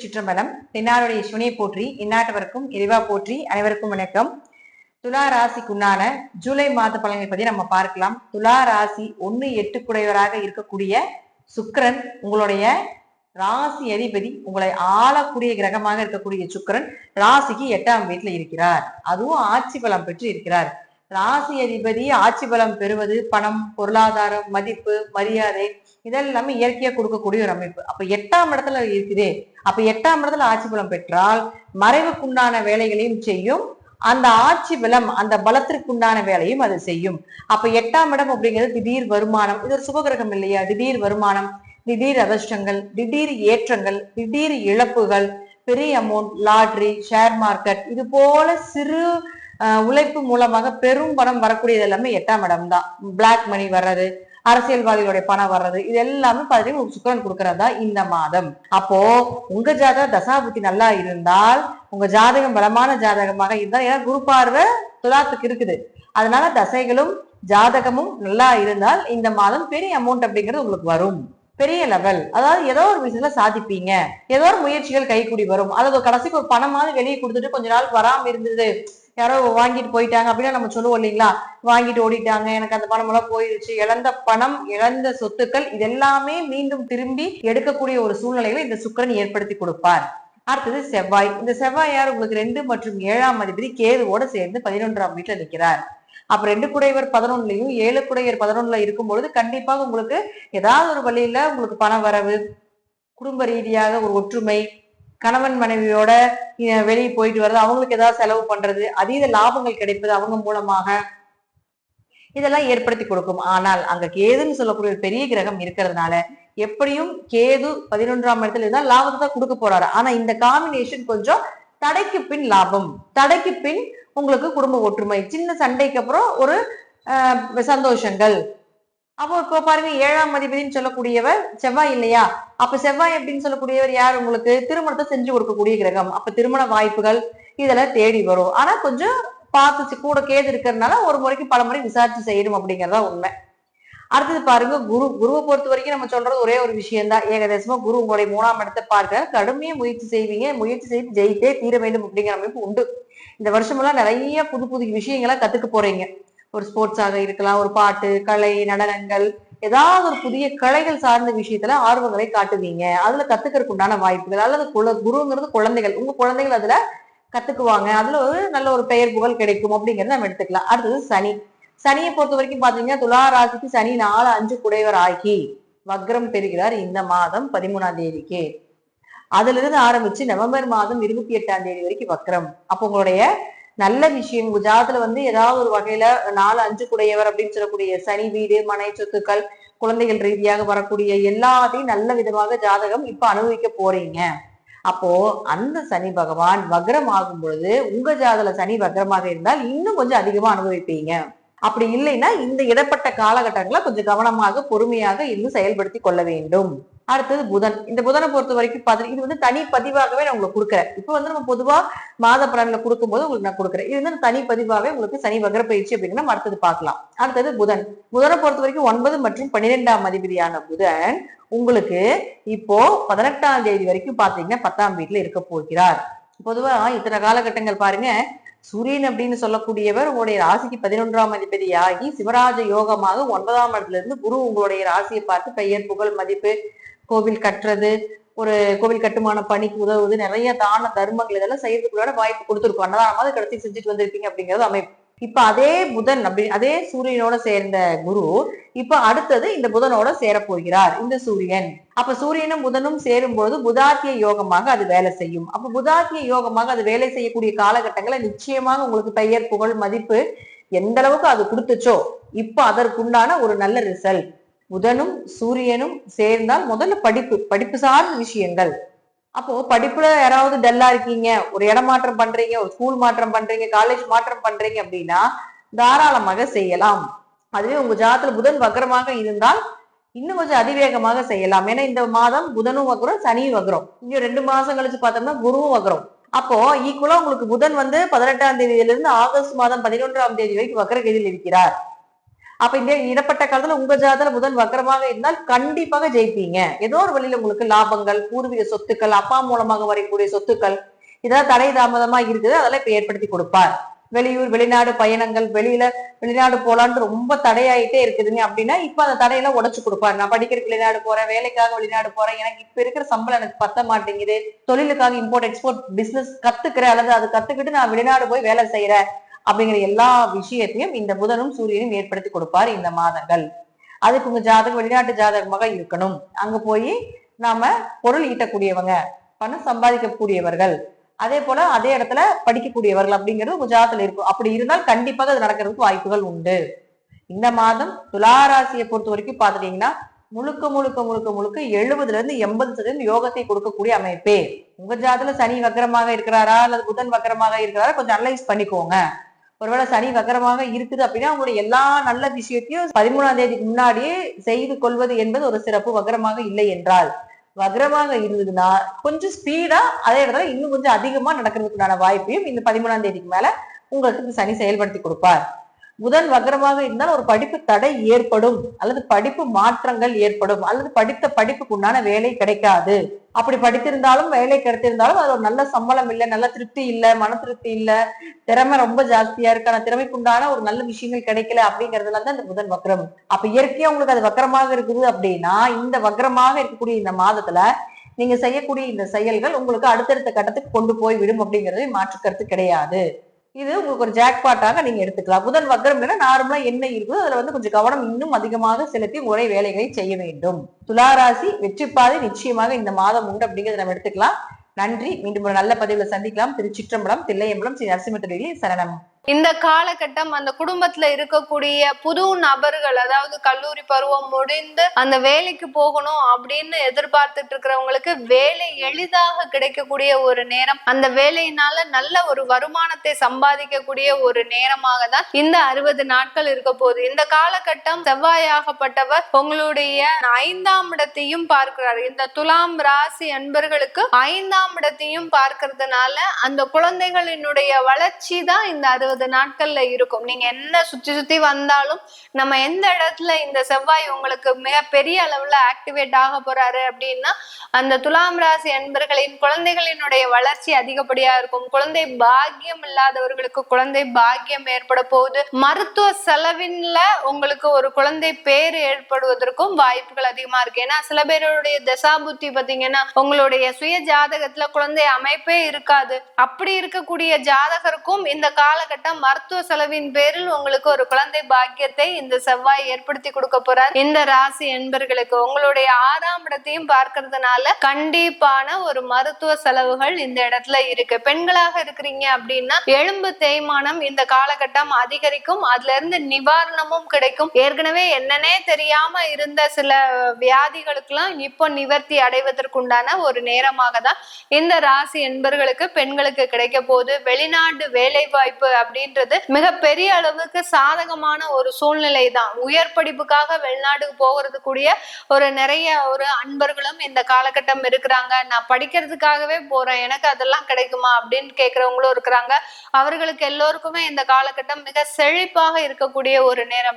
திருச்சிற்றம்பலம் தென்னாருடைய சிவனையை போற்றி இந்நாட்டவருக்கும் இறைவா போற்றி அனைவருக்கும் வணக்கம். துலா ராசிக்குண்டான ஜூலை மாத பலன்களை பத்தி நம்ம பார்க்கலாம். துலா ராசி ஒண்ணு எட்டுக்குடையவராக இருக்கக்கூடிய சுக்கரன் உங்களுடைய ராசி அதிபதி உங்களை ஆளக்கூடிய கிரகமாக இருக்கக்கூடிய சுக்கரன் ராசிக்கு எட்டாம் வீட்டுல இருக்கிறார். அதுவும் ஆட்சி பலம் பெற்று இருக்கிறார். ராசி அதிபதி ஆட்சி பலம் பெறுவது பணம் பொருளாதாரம் மதிப்பு மரியாதை இதெல்லாமே இயற்கையா கொடுக்கக்கூடிய ஒரு அமைப்பு. அப்ப எட்டாம் இடத்துல இருக்குதே. அப்ப எட்டாம் இடத்துல ஆட்சி பலம் பெற்றால் மறைவுக்குண்டான வேலைகளையும் செய்யும். அந்த ஆட்சி பலம் அந்த பலத்திற்குண்டான வேலையும் அது செய்யும். அப்ப எட்டாம் இடம் அப்படிங்கிறது திடீர் வருமானம். இது ஒரு சுபகிரகம் இல்லையா? திடீர் வருமானம் திடீர் அதிர்ஷ்டங்கள் திடீர் ஏற்றங்கள் திடீர் இழப்புகள் பெரிய அமௌண்ட் லாட்ரி ஷேர் மார்க்கெட் இது போல சிறு உழைப்பு மூலமாக பெரும் பணம் வரக்கூடியது எல்லாமே எட்டாம் இடம் தான். பிளாக் மணி வர்றது அரசியல்வாதிகளுடைய பணம் வர்றது இது எல்லாமே பாத்தீங்கன்னா உங்களுக்கு சுக்கரன் கொடுக்கறதா இந்த மாதம். அப்போ உங்க ஜாதக தசாபுத்தி நல்லா இருந்தால் உங்க ஜாதகம் பலமான ஜாதகமாக இருந்தால் ஏன்னா குரு பார்வை துலாத்துக்கு இருக்குது. அதனால தசைகளும் ஜாதகமும் நல்லா இருந்தால் இந்த மாதம் பெரிய அமௌண்ட் அப்படிங்கிறது உங்களுக்கு வரும். பெரிய லெவல் அதாவது ஏதோ ஒரு விஷயத்துல சாதிப்பீங்க. ஏதோ ஒரு முயற்சிகள் கைக்கூடி வரும். அதாவது கடைசிக்கு ஒரு பணமாவது வெளியே கொடுத்துட்டு கொஞ்ச நாள் வராம இருந்தது. யாரோ வாங்கிட்டு போயிட்டாங்க அப்படின்னா நம்ம சொல்லுவோம் இல்லைங்களா? வாங்கிட்டு ஓடிட்டாங்க. எனக்கு அந்த பணம் எல்லாம் போயிடுச்சு இழந்த பணம் இழந்த சொத்துக்கள் இதெல்லாமே மீண்டும் திரும்பி எடுக்கக்கூடிய ஒரு சூழ்நிலைகளை இந்த சுக்கிரன் ஏற்படுத்தி கொடுப்பார். அடுத்தது செவ்வாய். இந்த செவ்வாய் யார்? உங்களுக்கு ரெண்டு மற்றும் ஏழாம் அதிபதி கேதுவோட சேர்ந்து பதினொன்றாம் வீட்டுல நிற்கிறார். அப்ப ரெண்டு குடையவர் பதினொன்னுலயும் ஏழு குடையர் பதினொன்னுல இருக்கும் பொழுது கண்டிப்பாக உங்களுக்கு ஏதாவது ஒரு வழியில உங்களுக்கு பண வரவு குடும்ப ரீதியாக ஒரு ஒற்றுமை கணவன் மனைவியோட வெளியே போயிட்டு வர்றது அவங்களுக்கு ஏதாவது செலவு பண்றது அதீத லாபங்கள் கிடைப்பது அவங்க மூலமாக இதெல்லாம் ஏற்படுத்தி கொடுக்கும். ஆனால் அங்க கேதுன்னு சொல்லக்கூடிய ஒரு பெரிய கிரகம் இருக்கிறதுனால எப்படியும் கேது பதினொன்றாம் இடத்துல இருந்தால் லாபத்தை தான் கொடுக்க போறாரு. ஆனா இந்த காம்பினேஷன் கொஞ்சம் தடைக்கு பின் லாபம். தடைக்கு பின் உங்களுக்கு குடும்ப ஒற்றுமை. சின்ன சண்டைக்கு அப்புறம் ஒரு சந்தோஷங்கள். அப்போ இப்போ பாருங்க ஏழாம் அதிபதினு சொல்லக்கூடியவர் செவ்வாய் இல்லையா? அப்ப செவ்வாய் அப்படின்னு சொல்லக்கூடியவர் யார் உங்களுக்கு? திருமணத்தை செஞ்சு கொடுக்கக்கூடிய கிரகம். அப்ப திருமண வாய்ப்புகள் இதெல்லாம் தேடி வரும். ஆனா கொஞ்சம் பார்த்து கூட கேது இருக்கிறதுனால ஒரு முறைக்கு பல முறை விசாரிச்சு செய்யணும் அப்படிங்கறதா உண்மை. அடுத்தது பாருங்க குரு. குருவை பொறுத்த வரைக்கும் நம்ம சொல்றது ஒரே ஒரு விஷயம் தான் ஏகதேசமா குரு உங்களுடைய மூணாம் இடத்தை பார்க்க கடுமையா முயற்சி செய்வீங்க. முயற்சி செய்து ஜெயித்தே தீர வேண்டும் அப்படிங்கிற அமைப்பு உண்டு. இந்த வருஷமெல்லாம் நிறைய புது புது விஷயங்களை கத்துக்க போறீங்க. ஒரு ஸ்போர்ட்ஸாக இருக்கலாம் ஒரு பாட்டு கலை நடனங்கள் ஏதாவது ஒரு புதிய கலைகள் சார்ந்த விஷயத்துல ஆர்வங்களை காட்டுவீங்க. அதுல கத்துக்கிறதுக்கு உண்டான வாய்ப்புகள் அல்லது குல குருங்கிறது குழந்தைகள். உங்க குழந்தைகள் அதுல கத்துக்குவாங்க. அதுல ஒரு நல்ல ஒரு பெயர் புகழ் கிடைக்கும் அப்படிங்கறத நம்ம எடுத்துக்கலாம். அடுத்தது சனி. சனியை பொறுத்த வரைக்கும் பாத்தீங்கன்னா துலா ராசிக்கு சனி நாலு அஞ்சு குடைவர் ஆகி வக்ரம் பெறுகிறார் இந்த மாதம் பதிமூணாம் தேதிக்கு. அதுல இருந்து ஆரம்பிச்சு நவம்பர் மாதம் இருபத்தி எட்டாம் தேதி வரைக்கும் வக்ரம். அப்போ உங்களுடைய நல்ல விஷயம். உங்க ஜாதத்துல வந்து ஏதாவது ஒரு வகையில நாலு அஞ்சு குடையவர் அப்படின்னு சொல்லக்கூடிய சனி வீடு மனை சொத்துக்கள் குழந்தைகள் ரீதியாக வரக்கூடிய எல்லாத்தையும் நல்ல விதமாக ஜாதகம் இப்ப அனுபவிக்க போறீங்க. அப்போ அந்த சனி பகவான் வக்ரம் ஆகும் பொழுது உங்க ஜாதல சனி வக்ரமாக இருந்தால் இன்னும் கொஞ்சம் அதிகமா அனுபவிப்பீங்க. அப்படி இல்லைன்னா இந்த இடப்பட்ட காலகட்டங்களை கொஞ்சம் கவனமாக பொறுமையாக இன்னும் செயல்படுத்தி கொள்ள வேண்டும். அடுத்தது புதன். இந்த புதனை பொறுத்த வரைக்கும் பார்த்து இது வந்து தனி பதிவாகவே நான் உங்களுக்கு கொடுக்குறேன். இப்போ வந்து நம்ம பொதுவா மாத பலனில் கொடுக்கும்போது உங்களுக்கு நான் கொடுக்குறேன். இது வந்து தனி பதிவாகவே உங்களுக்கு சனி வகர பயிற்சி அப்படிங்கிற நம்ம அடுத்தது பார்க்கலாம். அடுத்தது புதன். புதனை பொறுத்த வரைக்கும் ஒன்பது மற்றும் பன்னிரெண்டாம் அதிபதியான புதன் உங்களுக்கு இப்போ பதினெட்டாம் தேதி வரைக்கும் பார்த்தீங்கன்னா பத்தாம் வீட்டுல இருக்க போகிறார். பொதுவா இத்தனை காலகட்டங்கள் பாருங்க. சூரியன் அப்படின்னு சொல்லக்கூடியவர் உங்களுடைய ராசிக்கு பதினொன்றாம் அதிபதி சிவராஜ யோகமாக ஒன்பதாம் இடத்துல இருந்து குரு உங்களுடைய ராசியை பார்த்து பெயர் புகழ் மதிப்பு கோவில் கட்டுறது ஒரு கோவில் கட்டுமான பணிக்கு உதவுவது நிறைய தான தர்மங்கள் இதெல்லாம் செய்யறதுக்குள்ள வாய்ப்பு கொடுத்துருக்கோம். அன்னதானமாவது கடைசி செஞ்சுட்டு வந்திருப்பீங்க அப்படிங்கிறது அமைப்பு. இப்ப அதே புதன் அப்படி அதே சூரியனோட சேர்ந்த குரு இப்ப அடுத்தது இந்த புதனோட சேர போகிறார் இந்த சூரியன். அப்ப சூரியனும் புதனும் சேரும் பொழுது புதாத்திய யோகமாக அது வேலை செய்யும். அப்ப புதாத்திய யோகமாக அது வேலை செய்யக்கூடிய காலகட்டங்களை நிச்சயமாக உங்களுக்கு பெயர் புகழ் மதிப்பு எந்த அளவுக்கு அது கொடுத்துச்சோ இப்ப அதற்குண்டான ஒரு நல்ல ரிசல்ட் புதனும் சூரியனும் சேர்ந்தால் முதல்ல படிப்பு படிப்பு சார்ந்த விஷயங்கள். அப்போ படிப்புல யாராவது டல்லா இருக்கீங்க ஒரு இடமாற்றம் பண்றீங்க ஒரு ஸ்கூல் மாற்றம் பண்றீங்க காலேஜ் மாற்றம் பண்றீங்க அப்படின்னா தாராளமாக செய்யலாம். அதுவே உங்க ஜாதத்துல புதன் வக்கரமாக இருந்தால் இன்னும் கொஞ்சம் அதிவேகமாக செய்யலாம். ஏன்னா இந்த மாதம் புதனும் வக்கரம் சனியும் வக்ரம். இன்னும் ரெண்டு மாசம் கழிச்சு பார்த்தோம்னா குருவும் வக்ரம். அப்போ ஈக்குவலா உங்களுக்கு புதன் வந்து பதினெட்டாம் தேதியிலிருந்து ஆகஸ்ட் மாதம் பதினொன்றாம் தேதி வரைக்கும் வக்ரகதியில் இருக்கிறார். அப்ப இந்த இடப்பட்ட காலத்துல உங்க ஜாதத்துல முதல் வக்கரமாக இருந்தால் கண்டிப்பாக ஜெயிப்பீங்க. ஏதோ ஒரு வழியில உங்களுக்கு லாபங்கள் பூர்வீக சொத்துக்கள் அப்பா மூலமாக வரக்கூடிய சொத்துக்கள் இதெல்லாம் தடை தாமதமா இருக்குது. அதெல்லாம் இப்ப ஏற்படுத்தி கொடுப்பார். வெளியூர் வெளிநாடு பயணங்கள் வெளியில வெளிநாடு போலான்னு ரொம்ப தடையாயிட்டே இருக்குதுங்க அப்படின்னா இப்ப அந்த தடையெல்லாம் உடைச்சு கொடுப்பாரு. நான் படிக்கிறதுக்கு வெளிநாடு போறேன் வேலைக்காக வெளிநாடு போறேன். எனக்கு இப்ப இருக்கிற சம்பளம் எனக்கு பத்த மாட்டேங்குது. தொழிலுக்காக இம்போர்ட் எக்ஸ்போர்ட் பிசினஸ் கத்துக்கிறேன். அல்லது அது கத்துக்கிட்டு நான் வெளிநாடு போய் வேலை செய்யறேன் அப்படிங்கிற எல்லா விஷயத்தையும் இந்த புதனும் சூரியனும் ஏற்படுத்தி கொடுப்பார் இந்த மாதங்கள். அதுக்கு உங்க ஜாதகம் வெளிநாட்டு ஜாதகமாக இருக்கணும். அங்க போய் நாம பொருள் ஈட்டக்கூடியவங்க பணம் சம்பாதிக்கக்கூடியவர்கள் அதே போல அதே இடத்துல படிக்கக்கூடியவர்கள் அப்படிங்கிறது உங்க ஜாதகத்துல இருக்கும். அப்படி இருந்தால் கண்டிப்பாக அது நடக்கிறதுக்கு வாய்ப்புகள் உண்டு. இந்த மாதம் துளாராசியை பொறுத்த வரைக்கும் பாத்துட்டீங்கன்னா முழுக்க முழுக்க முழுக்க முழுக்க எழுபதுல இருந்து எண்பது சதவீதம் யோகத்தை கொடுக்கக்கூடிய அமைப்பே. உங்க ஜாதத்துல சனி வக்கரமாக இருக்கிறாரா அல்லது புதன் வக்கரமாக இருக்கிறாரா கொஞ்சம் அனலைஸ் பண்ணிக்கோங்க. ஒருவேளை சனி வக்கரமாக இருக்குது அப்படின்னா உங்களுடைய எல்லா நல்ல விஷயத்தையும் பதிமூணாம் தேதிக்கு முன்னாடியே செய்து கொள்வது என்பது ஒரு சிறப்பு. வக்கரமாக இல்லை என்றால் வக்ரமாக இருந்ததுன்னா கொஞ்சம் ஸ்பீடா அதே இடத்துல இன்னும் கொஞ்சம் அதிகமா நடக்கிறதுக்குண்டான வாய்ப்பையும் இந்த பதிமூணாம் தேதிக்கு மேல உங்களுக்கு இந்த சனி செயல்படுத்தி கொடுப்பார். புதன் வக்கரமாக இருந்தால் ஒரு படிப்பு தடை ஏற்படும் அல்லது படிப்பு மாற்றங்கள் ஏற்படும் அல்லது படித்த படிப்புக்கு உண்டான வேலை கிடைக்காது. அப்படி படித்திருந்தாலும் வேலை கிடைத்திருந்தாலும் அது ஒரு நல்ல சம்பளம் இல்லை நல்ல திருப்தி இல்லை மன திருப்தி இல்லை திறமை ரொம்ப ஜாஸ்தியா இருக்கு ஆனா திறமைக்குண்டான ஒரு நல்ல விஷயங்கள் கிடைக்கல அப்படிங்கறதுல தான் இந்த புதன் வக்ரம் அப்ப இயற்கையா உங்களுக்கு அது வக்கரமாக இருக்குது அப்படின்னா இந்த வக்கரமாக இருக்கக்கூடிய இந்த மாதத்துல நீங்க செய்யக்கூடிய இந்த செயல்கள் உங்களுக்கு அடுத்தடுத்த கட்டத்துக்கு கொண்டு போய் விடும் அப்படிங்கறது மாற்று கருத்து கிடையாது. இது உங்களுக்கு ஒரு ஜாக்பாட்டாக நீங்க எடுத்துக்கலாம். புதன் வக்ரம் நார்மலா என்ன இருக்குதோ அதுல வந்து கொஞ்சம் கவனம் இன்னும் அதிகமாக செலுத்தி முறை வேலைகளை செய்ய வேண்டும். துளாராசி வெற்றி பாதை நிச்சயமாக இந்த மாதம் உண்டு அப்படிங்கறத நம்ம எடுத்துக்கலாம். நன்றி. மீண்டும் ஒரு நல்ல பதிவுல சந்திக்கலாம். திருச்சிற்றம்பலம் தில்லையம்பலம் ஸ்ரீ நரசிம்மத்துறையில் சரணம். இந்த காலகட்டம் அந்த குடும்பத்துல இருக்கக்கூடிய புது நபர்கள் அதாவது கல்லூரி பருவம் முடிந்து அந்த வேலைக்கு போகணும் அப்படின்னு எதிர்பார்த்துட்டு இருக்கிறவங்களுக்கு வேலை எளிதாக கிடைக்கக்கூடிய ஒரு நேரம். அந்த வேலையினால நல்ல ஒரு வருமானத்தை சம்பாதிக்கக்கூடிய ஒரு நேரமாக தான் இந்த அறுபது நாட்கள் இருக்க போகுது. இந்த காலகட்டம் செவ்வாயாகப்பட்டவர் உங்களுடைய ஐந்தாம் இடத்தையும் பார்க்கிறார். இந்த துலாம் ராசி அன்பர்களுக்கு ஐந்தாம் இடத்தையும் பார்க்கறதுனால அந்த குழந்தைகளினுடைய வளர்ச்சி தான் இந்த அறுபது நாட்கள்ல இருக்கும். நீங்க என்ன சுத்தி சுத்தி வந்தாலும் நம்ம எந்த இடத்துல இந்த செவ்வாய் உங்களுக்கு மிக பெரிய அளவுல ஆக்டிவேட் ஆக போறாரு அப்படின்னா அந்த துலாம் ராசி அன்பர்களின் குழந்தைகளினுடைய வளர்ச்சி அதிகப்படியா இருக்கும். குழந்தை பாக்கியம் இல்லாதவர்களுக்கு குழந்தை பாக்கியம் ஏற்பட போகுது. மருத்துவ செலவின்ல உங்களுக்கு ஒரு குழந்தை பேர் ஏற்படுவதற்கும் வாய்ப்புகள் அதிகமா இருக்கு. ஏன்னா சில பேருடைய தசாபுத்தி பாத்தீங்கன்னா உங்களுடைய சுய ஜாதகத்துல குழந்தை அமைப்பே இருக்காது. அப்படி இருக்கக்கூடிய ஜாதகருக்கும் இந்த காலகட்டம் மருத்துவ செலவின் பேரில் உங்களுக்கு ஒரு குழந்தை பாக்கியத்தை இந்த செவ்வாய் ஏற்படுத்தி கொடுக்க போறார். இந்த ராசி என்பர்களுக்கு உங்களுடைய ஆறாம் இடத்தையும் பார்க்கறதுனால கண்டிப்பான ஒரு மருத்துவ செலவுகள் இந்த இடத்துல இருக்கு. பெண்களாக இருக்கிறீங்க அப்படின்னா எலும்பு தேய்மானம் இந்த காலகட்டம் அதிகரிக்கும். அதுல இருந்து நிவாரணமும் கிடைக்கும். ஏற்கனவே என்னன்னே தெரியாம இருந்த சில வியாதிகளுக்கெல்லாம் இப்போ நிவர்த்தி அடைவதற்குண்டான ஒரு நேரமாக தான் இந்த ராசி என்பர்களுக்கு பெண்களுக்கு கிடைக்க போகுது. வெளிநாடு வேலை வாய்ப்பு அப்படின்றது மிக பெரிய அளவுக்கு சாதகமான ஒரு சூழ்நிலை தான் உயர் படிப்புக்காக வெளிநாடுக்கு போகிறது கூடிய ஒரு நிறைய ஒரு அன்பர்களும் இந்த காலகட்டம் இருக்கிறாங்க. நான் படிக்கிறதுக்காகவே போறேன். எனக்கு அதெல்லாம் கிடைக்குமா அப்படின்னு கேட்கறவங்களும் இருக்கிறாங்க. அவர்களுக்கு எல்லோருக்குமே இந்த காலகட்டம் மிக செழிப்பாக இருக்கக்கூடிய ஒரு நேரம்.